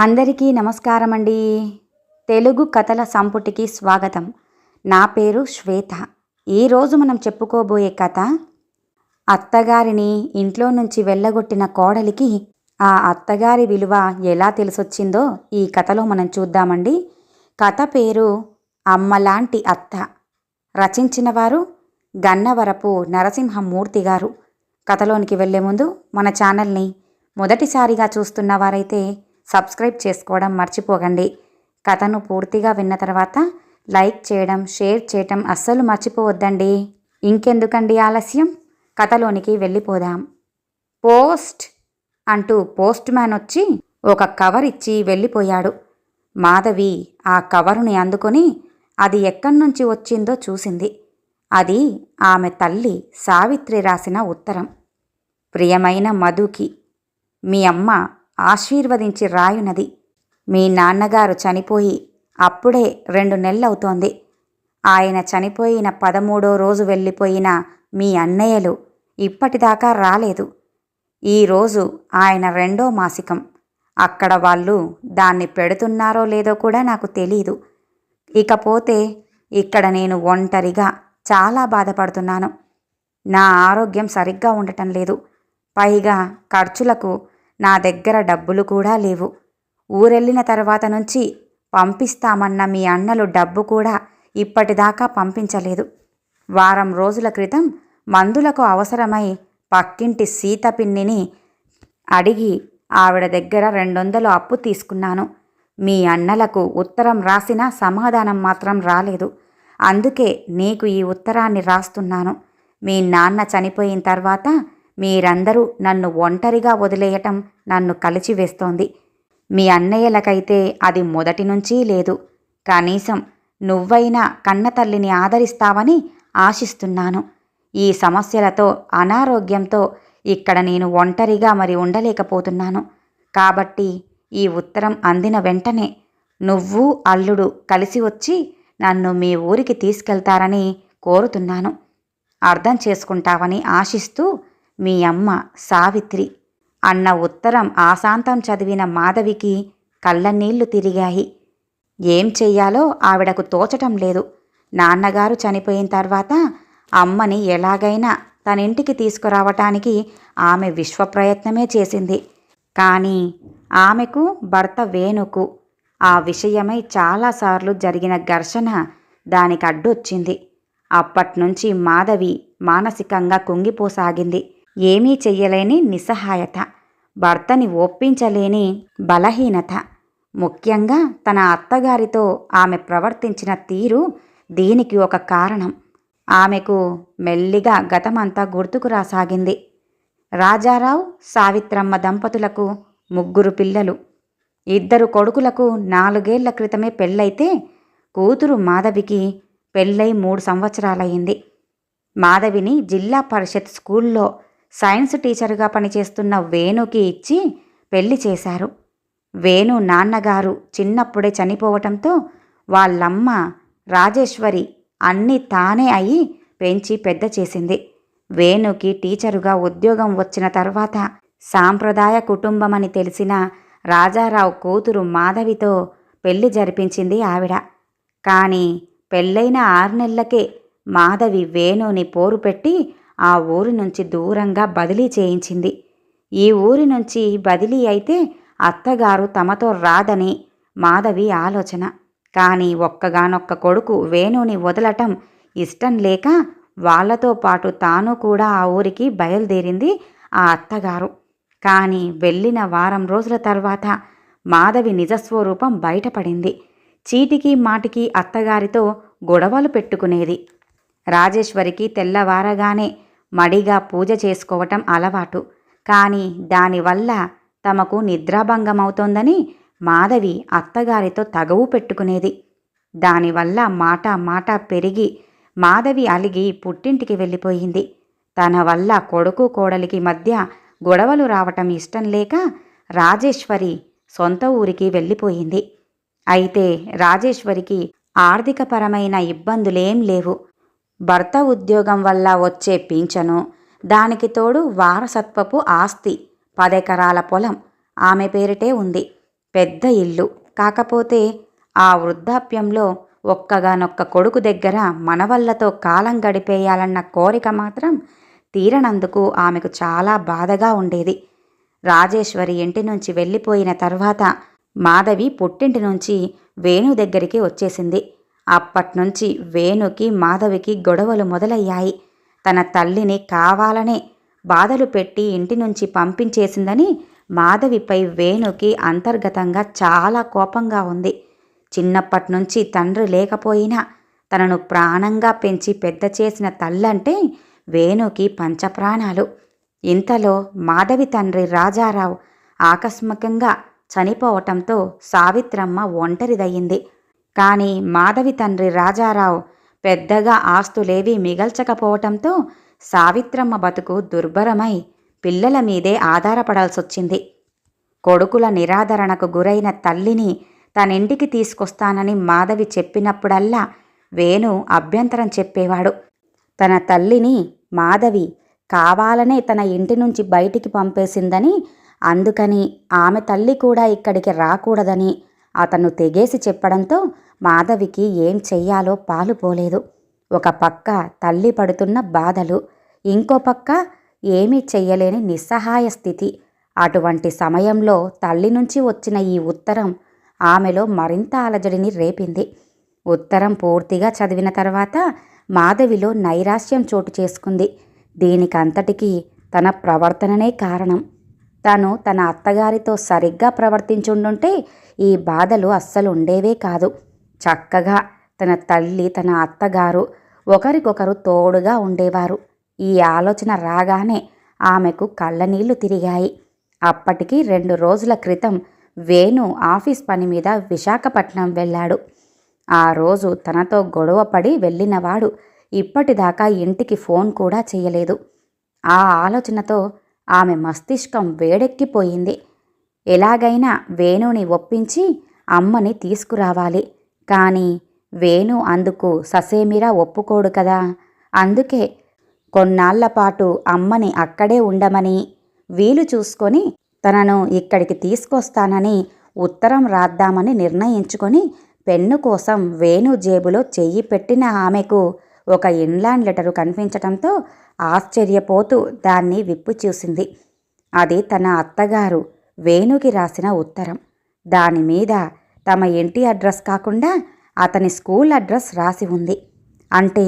అందరికీ నమస్కారం అండి తెలుగు కథల సంపుటికి స్వాగతం. నా పేరు శ్వేత. ఈరోజు మనం చెప్పుకోబోయే కథ అత్తగారిని ఇంట్లో నుంచి వెళ్ళగొట్టిన కోడలికి ఆ అత్తగారి విలువ ఎలా తెలిసొచ్చిందో ఈ కథలో మనం చూద్దామండి. కథ పేరు అమ్మలాంటి అత్త. రచించిన వారు గన్నవరపు నరసింహమూర్తి గారు. కథలోనికి వెళ్ళే ముందు మన ఛానల్ని మొదటిసారిగా చూస్తున్న వారైతే సబ్స్క్రైబ్ చేసుకోవడం మర్చిపోకండి. కథను పూర్తిగా విన్న తర్వాత లైక్ చేయడం షేర్ చేయటం అస్సలు మర్చిపోవద్దండి. ఇంకెందుకండి ఆలస్యం? కథలోనికి వెళ్ళిపోదాం. పోస్ట్ అంటూ పోస్ట్ మ్యాన్ వచ్చి ఒక కవర్ ఇచ్చి వెళ్ళిపోయాడు. మాధవి ఆ కవరుని అందుకొని అది ఎక్కడి నుంచి వచ్చిందో చూసింది. అది ఆమె తల్లి సావిత్రి రాసిన ఉత్తరం. ప్రియమైన మధుకి మీ అమ్మ ఆశీర్వదించి రాయునది మీ నాన్నగారు చనిపోయి అప్పుడే రెండు నెలలవుతోంది. ఆయన చనిపోయిన పదమూడో రోజు వెళ్ళిపోయిన మీ అన్నయ్యలు ఇప్పటిదాకా రాలేదు. ఈరోజు ఆయన రెండో మాసికం. అక్కడ వాళ్ళు దాన్ని పెడుతున్నారో లేదో కూడా నాకు తెలీదు. ఇకపోతే ఇక్కడ నేను ఒంటరిగా చాలా బాధపడుతున్నాను. నా ఆరోగ్యం సరిగ్గా ఉండటం లేదు. పైగా ఖర్చులకు నా దగ్గర డబ్బులు కూడా లేవు. ఊరెళ్ళిన తర్వాత నుంచి పంపిస్తామన్న మీ అన్నలు డబ్బు కూడా ఇప్పటిదాకా పంపించలేదు. వారం రోజుల క్రితం మందులకు అవసరమై పక్కింటి సీత పిన్నిని అడిగి ఆవిడ దగ్గర రెండొందలు అప్పు తీసుకున్నాను. మీ అన్నలకు ఉత్తరం రాసినా సమాధానం మాత్రం రాలేదు. అందుకే నీకు ఈ ఉత్తరాన్ని రాస్తున్నాను. మీ నాన్న చనిపోయిన తర్వాత మీరందరూ నన్ను ఒంటరిగా వదిలేయటం నన్ను కలిచివేస్తోంది. మీ అన్నయ్యలకైతే అది మొదటి నుంచి లేదు. కనీసం నువ్వైనా కన్నతల్లిని ఆదరిస్తావని ఆశిస్తున్నాను. ఈ సమస్యలతో అనారోగ్యంతో ఇక్కడ నేను ఒంటరిగా మరి ఉండలేకపోతున్నాను. కాబట్టి ఈ ఉత్తరం అందిన వెంటనే నువ్వు అల్లుడు కలిసి వచ్చి నన్ను మీ ఊరికి తీసుకెళ్తారని కోరుతున్నాను. అర్థం చేసుకుంటావని ఆశిస్తూ మీ అమ్మ సావిత్రి అన్న ఉత్తరం ఆశాంతం చదివిన మాధవికి కళ్ళనీళ్ళు తిరిగాయి. ఏం చెయ్యాలో ఆవిడకు తోచటం లేదు. నాన్నగారు చనిపోయిన తర్వాత అమ్మని ఎలాగైనా తనింటికి తీసుకురావటానికి ఆమె విశ్వప్రయత్నమే చేసింది. కానీ ఆమెకు భర్త వేణుకు ఆ విషయమై చాలాసార్లు జరిగిన ఘర్షణ దానికి అడ్డొచ్చింది. అప్పట్నుంచి మాధవి మానసికంగా కుంగిపోసాగింది. ఏమీ చెయ్యలేని నిస్సహాయత. భర్తని ఒప్పించలేని బలహీనత. ముఖ్యంగా తన అత్తగారితో ఆమె ప్రవర్తించిన తీరు దీనికి ఒక కారణం. ఆమెకు మెల్లిగా గతమంతా గుర్తుకు రాసాగింది. రాజారావు సావిత్రమ్మ దంపతులకు ముగ్గురు పిల్లలు. ఇద్దరు కొడుకులకు నాలుగేళ్ళ క్రితమే పెళ్ళైతే కూతురు మాధవికి పెళ్ళై మూడు సంవత్సరాలయ్యింది. మాధవిని జిల్లా పరిషత్ స్కూల్లో సైన్స్ టీచర్గా పనిచేస్తున్న వేణుకి ఇచ్చి పెళ్ళి చేశారు. వేణు నాన్నగారు చిన్నప్పుడే చనిపోవటంతో వాళ్ళమ్మ రాజేశ్వరి అన్నీ తానే అయి పెంచి పెద్ద చేసింది. వేణుకి టీచరుగా ఉద్యోగం వచ్చిన తర్వాత సాంప్రదాయ కుటుంబమని తెలిసిన రాజారావు కూతురు మాధవితో పెళ్ళి జరిపించింది ఆవిడ. కానీ పెళ్ళైన ఆరు నెలలకే మాధవి వేణుని పోరు పెట్టి ఆ ఊరి నుంచి దూరంగా బదిలీ చేయించింది. ఈ ఊరి నుంచి బదిలీ అయితే అత్తగారు తమతో రాదని మాధవి ఆలోచన. కానీ ఒక్కగానొక్క కొడుకు వేణుని వదలటం ఇష్టం లేక వాళ్ళతో పాటు తాను కూడా ఆ ఊరికి బయలుదేరింది ఆ అత్తగారు. కానీ వెళ్ళిన వారం రోజుల తర్వాత మాధవి నిజస్వరూపం బయటపడింది. చీటికి మాటికి అత్తగారితో గొడవలు పెట్టుకునేది. రాజేశ్వరికి తెల్లవారగానే మడిగా పూజ చేసుకోవటం అలవాటు. కానీ దానివల్ల తమకు నిద్రాభంగమవుతోందని మాధవి అత్తగారితో తగవు పెట్టుకునేది. దానివల్ల మాట మాట పెరిగి మాధవి అలిగి పుట్టింటికి వెళ్ళిపోయింది. తన వల్ల కొడుకు కోడలికి మధ్య గొడవలు రావటం ఇష్టం లేక రాజేశ్వరి సొంత ఊరికి వెళ్ళిపోయింది. అయితే రాజేశ్వరికి ఆర్థికపరమైన ఇబ్బందులేం లేవు. భర్త ఉద్యోగం వల్ల వచ్చే పింఛను దానికి తోడు వారసత్వపు ఆస్తి పదెకరాల పొలం ఆమె పేరిటే ఉంది. పెద్ద ఇల్లు. కాకపోతే ఆ వృద్ధాప్యంలో ఒక్కగానొక్క కొడుకు దగ్గర మనవళ్ళతో కాలం గడిపేయాలన్న కోరిక మాత్రం తీరనందుకు ఆమెకు చాలా బాధగా ఉండేది. రాజేశ్వరి ఇంటి నుంచి వెళ్ళిపోయిన తర్వాత మాధవి పుట్టింటి నుంచి వేణు దగ్గరికి వచ్చేసింది. అప్పట్నుంచి వేణుకి మాధవికి గొడవలు మొదలయ్యాయి. తన తల్లిని కావాలనే బాధలు పెట్టి ఇంటి నుంచి పంపించేసిందని మాధవిపై వేణుకి అంతర్గతంగా చాలా కోపంగా ఉంది. చిన్నప్పటి నుంచి తండ్రి లేకపోయినా తనను ప్రాణంగా పెంచి పెద్ద చేసిన తల్లంటే వేణుకి పంచప్రాణాలు. ఇంతలో మాధవి తండ్రి రాజారావు ఆకస్మికంగా చనిపోవటంతో సావిత్రమ్మ ఒంటరిదయ్యింది. కానీ మాధవి తండ్రి రాజారావు పెద్దగా ఆస్తులేవీ మిగల్చకపోవటంతో సావిత్రమ్మ బతుకు దుర్భరమై పిల్లల మీదే ఆధారపడాల్సొచ్చింది. కొడుకుల నిరాదరణకు గురైన తల్లిని తనింటికి తీసుకొస్తానని మాధవి చెప్పినప్పుడల్లా వేణు అభ్యంతరం చెప్పేవాడు. తన తల్లిని మాధవి కావాలనే తన ఇంటి నుంచి బయటికి పంపేసిందని అందుకని ఆమె తల్లి కూడా ఇక్కడికి రాకూడదని అతను తెగేసి చెప్పడంతో మాధవికి ఏం చెయ్యాలో పాలుపోలేదు ఒక పక్క తల్లి పడుతున్న బాధలు ఇంకో పక్క ఏమీ చెయ్యలేని నిస్సహాయ స్థితి. అటువంటి సమయంలో తల్లి నుంచి వచ్చిన ఈ ఉత్తరం ఆమెలో మరింత అలజడిని రేపింది. ఉత్తరం పూర్తిగా చదివిన తర్వాత మాధవిలో నైరాశ్యం చోటు చేసుకుంది. దీనికంతటికీ తన ప్రవర్తననే కారణం. తను తన అత్తగారితో సరిగ్గా ప్రవర్తించుండుంటే ఈ బాధలు అస్సలు ఉండేవే కాదు. చక్కగా తన తల్లి తన అత్తగారు ఒకరికొకరు తోడుగా ఉండేవారు. ఈ ఆలోచన రాగానే ఆమెకు కళ్ళనీళ్ళు తిరిగాయి. అప్పటికి రెండు రోజుల క్రితం వేణు ఆఫీస్ పని మీద విశాఖపట్నం వెళ్ళాడు. ఆ రోజు తనతో గొడవపడి వెళ్ళినవాడు ఇప్పటిదాకా ఇంటికి ఫోన్ కూడా చేయలేదు. ఆ ఆలోచనతో ఆమె మస్తిష్కం వేడెక్కిపోయింది. ఎలాగైనా వేణుని ఒప్పించి అమ్మని తీసుకురావాలి. కానీ వేణు అందుకు ససేమిరా ఒప్పుకోడు కదా. అందుకే కొన్నాళ్ళపాటు అమ్మని అక్కడే ఉండమని వీలు చూసుకొని తనను ఇక్కడికి తీసుకొస్తానని ఉత్తరం రాద్దామని నిర్ణయించుకొని పెన్ను కోసం వేణు జేబులో చెయ్యి పెట్టిన ఆమెకు ఒక ఇన్లాండ్ లెటరు కనిపించటంతో ఆశ్చర్యపోతూ దాన్ని విప్పు చూసింది. అది తన అత్తగారు వేణుకి రాసిన ఉత్తరం. దాని మీద తమ ఇంటి అడ్రస్ కాకుండా అతని స్కూల్ అడ్రస్ రాసి ఉంది. అంటే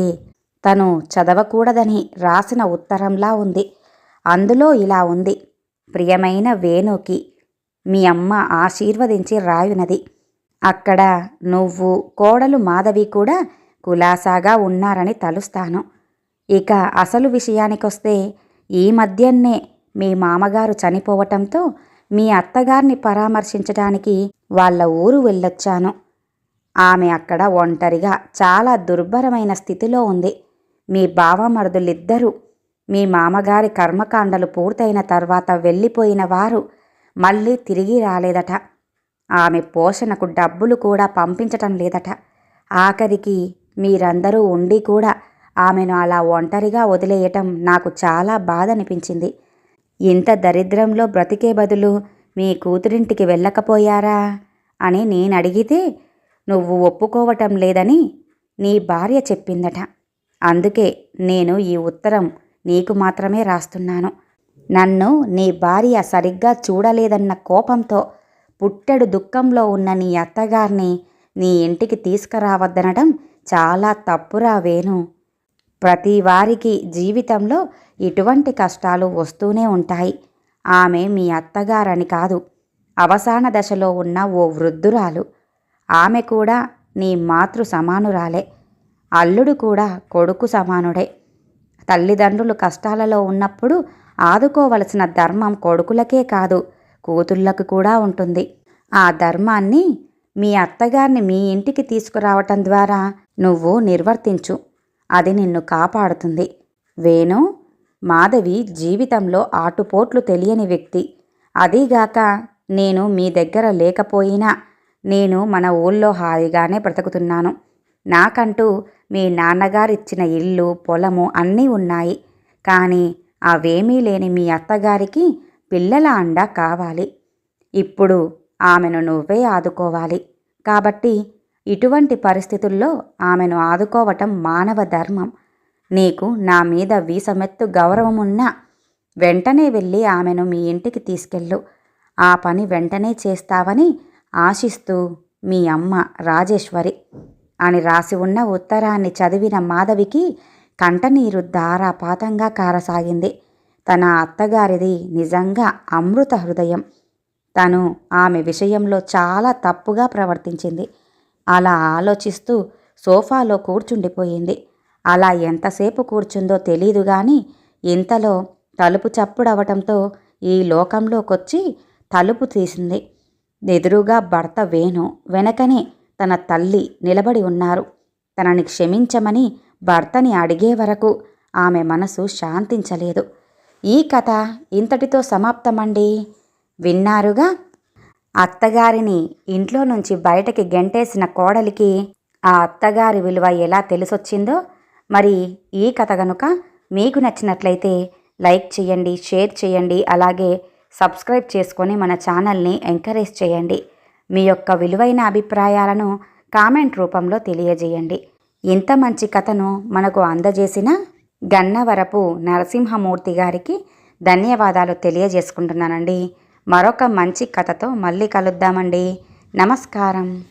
తను చదవకూడదని రాసిన ఉత్తరంలా ఉంది. అందులో ఇలా ఉంది. ప్రియమైన వేణుకి మీ అమ్మ ఆశీర్వదించి రాయునది. అక్కడ నువ్వు కోడలు మాధవి కూడా కులాసాగా ఉన్నారని తలుస్తాను. ఇక అసలు విషయానికొస్తే ఈ మధ్యన్నే మీ మామగారు చనిపోవటంతో మీ అత్తగారిని పరామర్శించడానికి వాళ్ళ ఊరు వెళ్ళొచ్చాను. ఆమె అక్కడ ఒంటరిగా చాలా దుర్భరమైన స్థితిలో ఉంది. మీ బావమరుదులిద్దరూ మీ మామగారి కర్మకాండలు పూర్తయిన తర్వాత వెళ్ళిపోయిన వారు మళ్ళీ తిరిగి రాలేదట. ఆమె పోషణకు డబ్బులు కూడా పంపించటం లేదట. ఆఖరికి మీరందరూ ఉండి కూడా ఆమెను అలా ఒంటరిగా వదిలేయటం నాకు చాలా బాధ అనిపించింది ఇంత దరిద్రంలో బ్రతికే బదులు మీ కూతురింటికి వెళ్ళకపోయారా? అని నేను అడిగితే నువ్వు ఒప్పుకోవటం లేదని నీ భార్య చెప్పిందట. అందుకే నేను ఈ ఉత్తరం నీకు మాత్రమే రాస్తున్నాను. నన్ను నీ భార్య సరిగ్గా చూడలేదన్న కోపంతో పుట్టెడు దుఃఖంలో ఉన్న నీ అత్తగారిని నీ ఇంటికి తీసుకురావద్దనడం చాలా తప్పురా వేణు. ప్రతి వారికి జీవితంలో ఇటువంటి కష్టాలు వస్తూనే ఉంటాయి. ఆమె మీ అత్తగారని కాదు. అవసాన దశలో ఉన్న ఓ వృద్ధురాలు. ఆమె కూడా నీ మాతృ సమానురాలే. అల్లుడు కూడా కొడుకు సమానుడే. తల్లిదండ్రులు కష్టాలలో ఉన్నప్పుడు ఆదుకోవలసిన ధర్మం కొడుకులకే కాదు కూతుళ్ళకు కూడా ఉంటుంది. ఆ ధర్మాన్ని మీ అత్తగారిని మీ ఇంటికి తీసుకురావటం ద్వారా నువ్వు నిర్వర్తించు. అది నిన్ను కాపాడుతుంది. వేణు మాధవి జీవితంలో ఆటుపోట్లు తెలియని వ్యక్తి. అదీగాక నేను మీ దగ్గర లేకపోయినా నేను మన ఊళ్ళో హాయిగానే బ్రతుకుతున్నాను. నాకంటూ మీ నాన్నగారిచ్చిన ఇల్లు పొలము అన్నీ ఉన్నాయి. కానీ అవేమీ లేని మీ అత్తగారికి పిల్లల అండ కావాలి. ఇప్పుడు ఆమెను నువ్వే ఆదుకోవాలి. కాబట్టి ఇటువంటి పరిస్థితుల్లో ఆమెను ఆదుకోవటం మానవ ధర్మం. నీకు నా మీద వీసమెత్తు గౌరవమున్నా వెంటనే వెళ్ళి ఆమెను మీ ఇంటికి తీసుకెళ్ళు. ఆ పని వెంటనే చేస్తావని ఆశిస్తూ మీ అమ్మ రాజేశ్వరి అని రాసి ఉన్న ఉత్తరాన్ని చదివిన మాధవికి కంటనీరు ధారాపాతంగా కారసాగింది. తన అత్తగారిది నిజంగా అమృత హృదయం. తను ఆమె విషయంలో చాలా తప్పుగా ప్రవర్తించింది. అలా ఆలోచిస్తూ సోఫాలో కూర్చుండిపోయింది. అలా ఎంతసేపు కూర్చుందో తెలీదు గాని ఇంతలో తలుపు చప్పుడవటంతో ఈ లోకంలోకొచ్చి తలుపు తీసింది. ఎదురుగా భర్త వేణు వెనకనే తన తల్లి నిలబడి ఉన్నారు. తనని క్షమించమని భర్తని అడిగే వరకు ఆమె మనసు శాంతించలేదు. ఈ కథ ఇంతటితో సమాప్తమండి. విన్నారుగా? అత్తగారిని ఇంట్లో నుంచి బయటకి గెంటేసిన కోడలికి ఆ అత్తగారి విలువ ఎలా తెలిసొచ్చిందో మరి ఈ కథ గనుక మీకు నచ్చినట్లయితే లైక్ చేయండి షేర్ చేయండి అలాగే సబ్స్క్రైబ్ చేసుకొని మన ఛానల్ని ఎంకరేజ్ చేయండి. మీ యొక్క విలువైన అభిప్రాయాలను కామెంట్ రూపంలో తెలియజేయండి. ఇంత మంచి కథను మనకు అందజేసిన గన్నవరపు నరసింహమూర్తి గారికి ధన్యవాదాలు తెలియజేసుకుంటున్నానండి. మరొక మంచి కథతో మళ్ళీ కలుద్దామండి. నమస్కారం.